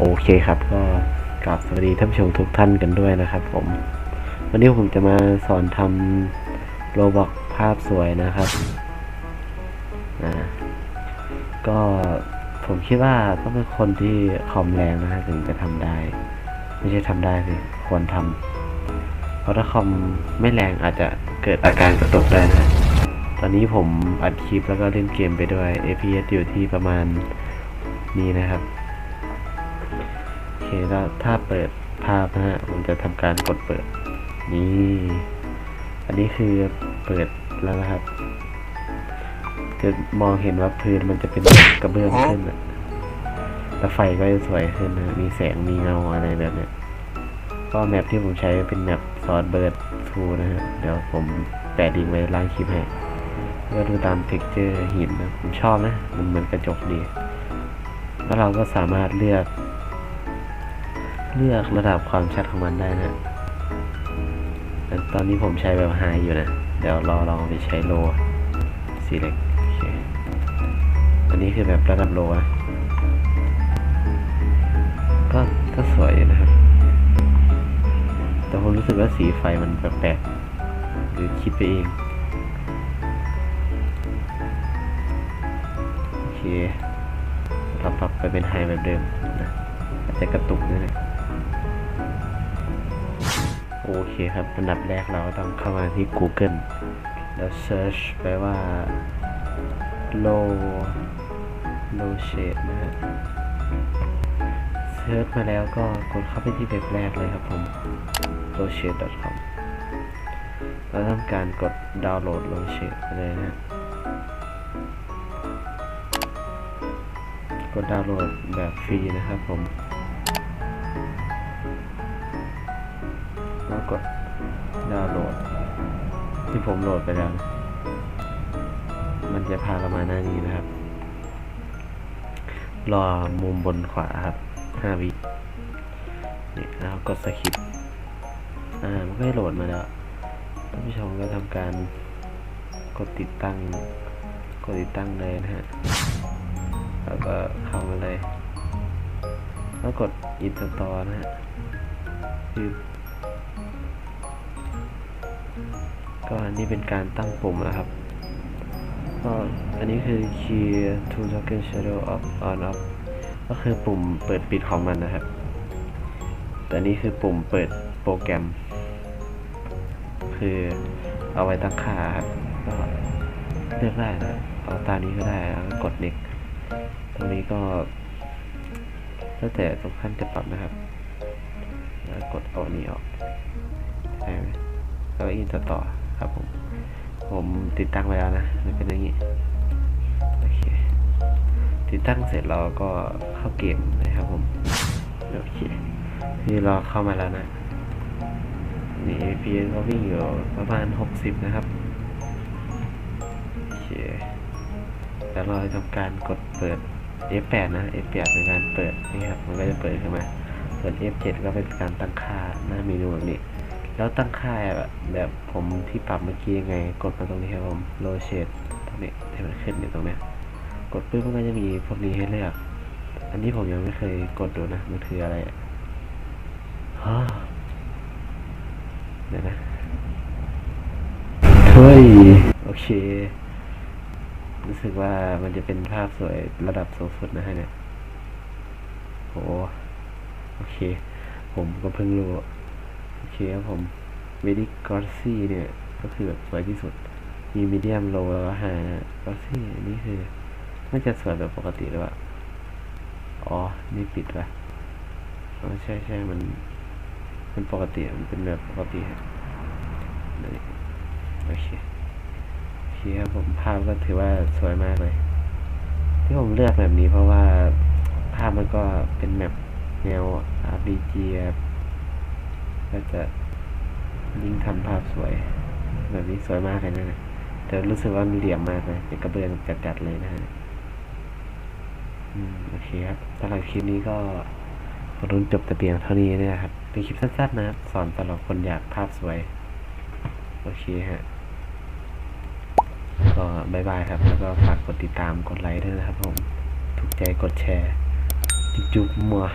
โอเคครับก็กราบสวัสดีท่านผู้ชมทุกท่านกันด้วยนะครับ ผม วันนี้ผมจะมาสอนทำโรบอกภาพสวยนะครับอ่าก็ผมคิดว่าต้องเป็นคนที่คอมแรงนะฮะถึงจะทำได้ ไม่ใช่ทำได้สิควรทำเพราะถ้าคอมไม่แรงอาจจะเกิดอาการกระตุกได้นะตอนนี้ผมอัดคลิปแล้วก็เล่นเกมไปด้วย APS อยู่ที่ประมาณนี้นะครับ เคแล้วถ้าเปิดภาพนะฮะผมจะทำการกดเปิด นี่อันนี้คือเปิดแล้วนะครับ จะมองเห็นว่าพื้นมันจะเป็นกระเบื้องขึ้นอะแล้วไฟก็จะสวยขึ้นนะมีแสงมีเงาอะไรแบบเนี้ยก็แมปที่ผมใช้เป็นแมปซอสเบิร์ดทูนะฮะเดี๋ยวผมแปะลิงก์ไว้ล่างคลิปให้ก็ดูตามเท็กเจอร์หินนะ ผมชอบนะ มันเหมือนกระจกดี แล้วเราก็สามารถเลือก เลือกระดับความชัดของมันได้นะตอนนี้ผมใช้แบบไฮอยู่นะ เดี๋ยวรอลองไปใช้โลสีเล็กอันนี้คือแบบระดับโลนะก็ก็สวยอยู่นะครับ แต่ผมรู้สึกว่าสีไฟมันแปลกๆหรือคิดไปเองโอเคเราปรับไปเป็นไฮแบบเดิมนะอาจจะกระตุกนี่แหละ โอเคครับอันดับแรกเราต้องเข้ามาที่ Google แล้ว search ไปว่า low low shade นะฮะเซิร์ชมาแล้วก็กดเข้าไปที่เว็บแรกเลยครับผม l o w s h a d e c o m แล้วทำการกดดาวน์โหลด l o w s h a d e ไปเลยนะกดดาวน์โหลดแบบฟรีนะครับผม กดดาวน์โหลด ที่ผมโหลดไปแล้วมันจะพาเรามาหน้านี้นะครับ รอมุมบนขวาครับ5วินี่แล้วกดสคริปต์อ่ามันก็ให้โหลดมาแล้วท่านผู้ชมก็ทำการกดติดตั้งกดติดตั้งเลยนะฮะแล้วก็เข้ามาเลยแล้วกด install นะฮะคือ ก็อันนี้เป็นการตั้งปุ่มนะครับก็อันนี้คือ key to token shadow off on off ก็คือปุ่มเปิดปิดของมันนะครับ แต่นี่คือปุ่มเปิดโปรแกรม คือเอาไว้ตั้งค่าครับก็เลือกได้นะเอาตานี้ก็ได้แล้วกด next ตรงนี้ก็แล้วแต่ทุกท่านจะปรับนะครับแล้วกดเอาอันนี้ออกใช่ไหมแล้วอินต่อ ครับผม ผมติดตั้งไว้แล้วนะมันเป็นอย่างนี้โอเคติดตั้งเสร็จเราก็เข้าเกมนะครับผมโอเคนี่เราเข้ามาแล้วนะนี่ APS ก็วิ่งอยู่ประมาณ 60 นะครับโอเคแล้วเราทำการกดเปิด F8 นะ F8 เป็นการเปิดนี่ครับมันก็จะเปิดขึ้นมาส่วน F7 ก็เป็นการตั้งค่าหน้าเมนูแบบนี้ แล้วตั้งค่าแบบผมที่ปรับเมื่อกี้ยังไง กดมาตรงนี้ครับผม low shade ตรงนี้ที่มันขึ้นอยู่ตรงนี้กดปุ๊บมันก็จะมีพวกนี้ให้เลือก อันนี้ผมยังไม่เคยกดดูนะ มันคืออะไรอะฮะเดี๋ยวนะเฮ้ยโอเค รู้สึกว่ามันจะเป็นภาพสวยระดับสูงสุดนะฮะเนี่ยโหโอเค ผมก็เพิ่งรู้ โอเคครับผม v e r y g o s s y เนี่ย ก็คือแบบสวยที่สุด มีมีเดียมโลแล้วก็ไฮกอสซี่อันนี้คือน่าจะสวยแบบปกติหรือเปล่าอ๋อ นี่ปิดว่ะอ๋อใช่ใช่มัน มันปกติ มันเป็นแบบปกติฮะโอเคโอเคครับผมภาพก็ถือว่าสวยมากเลย ที่ผมเลือกแบบนี้เพราะว่าภาพมันก็เป็นแบบแนว RPG ครับ ก็จะยิ่งทำภาพสวย แบบนี้สวยมากเลยนะ แต่รู้สึกว่ามีเหลี่ยมมากเลยเป็นกระเบื้องจัดๆเลยนะฮะอืมโอเคครับสำหรับคลิปนี้ก็รุ่นจบแต่เพียงเท่านี้นะครับ เป็นคลิปสั้นๆนะครับ สอนสำหรับคนอยากภาพสวย โอเคฮะ ก็บายบายครับ แล้วก็ฝากกดติดตาม กดไลค์ด้วยนะครับผม ถูกใจกดแชร์ จุ๊บมัว